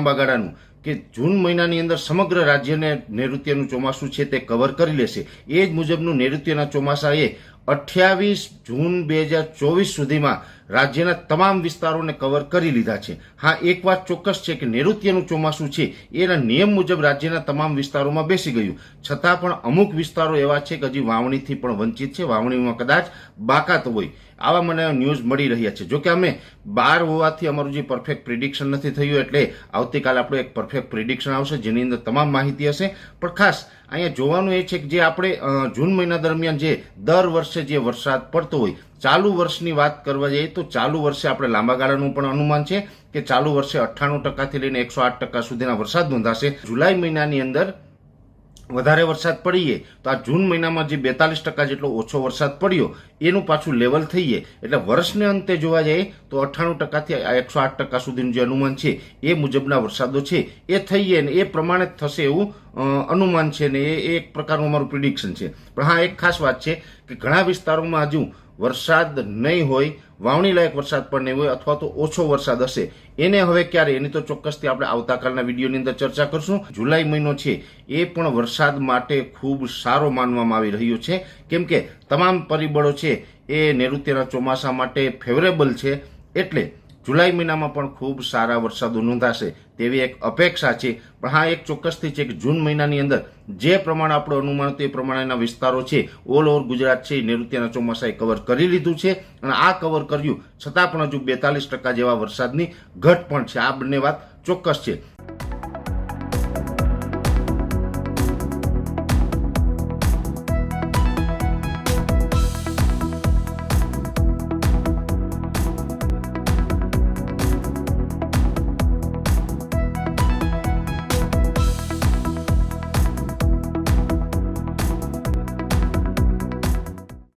લાંબા કે જૂન મહિનાની અંદર સમગ્ર રાજ્યને નૈઋત્યનું ચોમાસું છે તે કવર કરી લેશે. એ જ મુજબનું નૈઋત્યના ચોમાસાએ અઠ્યાવીસ જૂન બે હજાર ચોવીસ સુધીમાં રાજ્યના તમામ વિસ્તારોને કવર કરી લીધા છે. હા, એક વાત ચોક્કસ છે કે નૈઋત્યનું ચોમાસું છે, એના નિયમ મુજબ રાજ્યના તમામ વિસ્તારોમાં બેસી ગયું. છતાં પણ અમુક વિસ્તારો એવા છે કે હજી વાવણીથી પણ વંચિત છે, વાવણીમાં કદાચ બાકાત હોય. આવા મને ન્યૂઝ મળી રહ્યા છે. જોકે અમે બાર હોવાથી અમારું જે પરફેક્ટ પ્રિડિક્શન નથી થયું, એટલે આવતીકાલ આપણું એક પરફેક્ટ પ્રિડિક્શન આવશે, જેની અંદર તમામ માહિતી હશે. પણ ખાસ અહીંયા જોવાનું એ છે કે જે આપણે જૂન મહિના દરમિયાન જે દર વર્ષે જે વરસાદ પડતો હોય, ચાલુ વર્ષની વાત કરવા જઈએ તો ચાલુ વર્ષે આપણે લાંબા ગાળાનું પણ અનુમાન છે કે ચાલુ વર્ષે અઠ્ઠાણું ટકાથી લઈને એકસો આઠ ટકા સુધીના વરસાદ નોંધાશે. જુલાઈ મહિનાની અંદર વધારે વરસાદ પડીએ તો આ જૂન મહિનામાં જે બેતાલીસ ટકા જેટલો ઓછો વરસાદ પડ્યો, એનું પાછું લેવલ થઈએ. એટલે વર્ષને અંતે જોવા જઈએ તો અઠ્ઠાણું ટકાથી એકસો આઠ ટકા સુધીનું જે અનુમાન છે, એ મુજબના વરસાદો છે. એ થઈએ ને એ પ્રમાણે જ થશે એવું અનુમાન છે ને એ એક પ્રકારનું અમારું પ્રિડિક્શન છે. પણ હા, એક ખાસ વાત છે કે ઘણા વિસ્તારોમાં હજુ વરસાદ નહીં હોય વાવણી લાયક વરસાદ પણ નહીં હોય અથવા તો ઓછો વરસાદ હશે. એને હવે ક્યારે? એની તો ચોક્કસથી આપણે આવતાકાલના વિડીયોની અંદર ચર્ચા કરશું. જુલાઈ મહિનો છે, એ પણ વરસાદ માટે ખૂબ સારો માનવામાં આવી રહ્યો છે. કેમ કે તમામ પરિબળો છે, એ નૈઋત્યના ચોમાસા માટે ફેવરેબલ છે. એટલે જુલાઈ મહિનામાં પણ ખૂબ સારા વરસાદો નોંધાશે તેવી એક અપેક્ષા છે. પણ હા, એક ચોક્કસથી છે કે જૂન મહિનાની અંદર જે પ્રમાણે આપણો અનુમાન એ પ્રમાણેના વિસ્તારો છે, ઓલ ઓવર ગુજરાત છે, નૈઋત્યના ચોમાસાએ કવર કરી લીધું છે અને આ કવર કર્યું છતાં પણ હજુ બેતાલીસ ટકા જેવા વરસાદની ઘટ પણ છે. આ બંને વાત ચોક્કસ છે.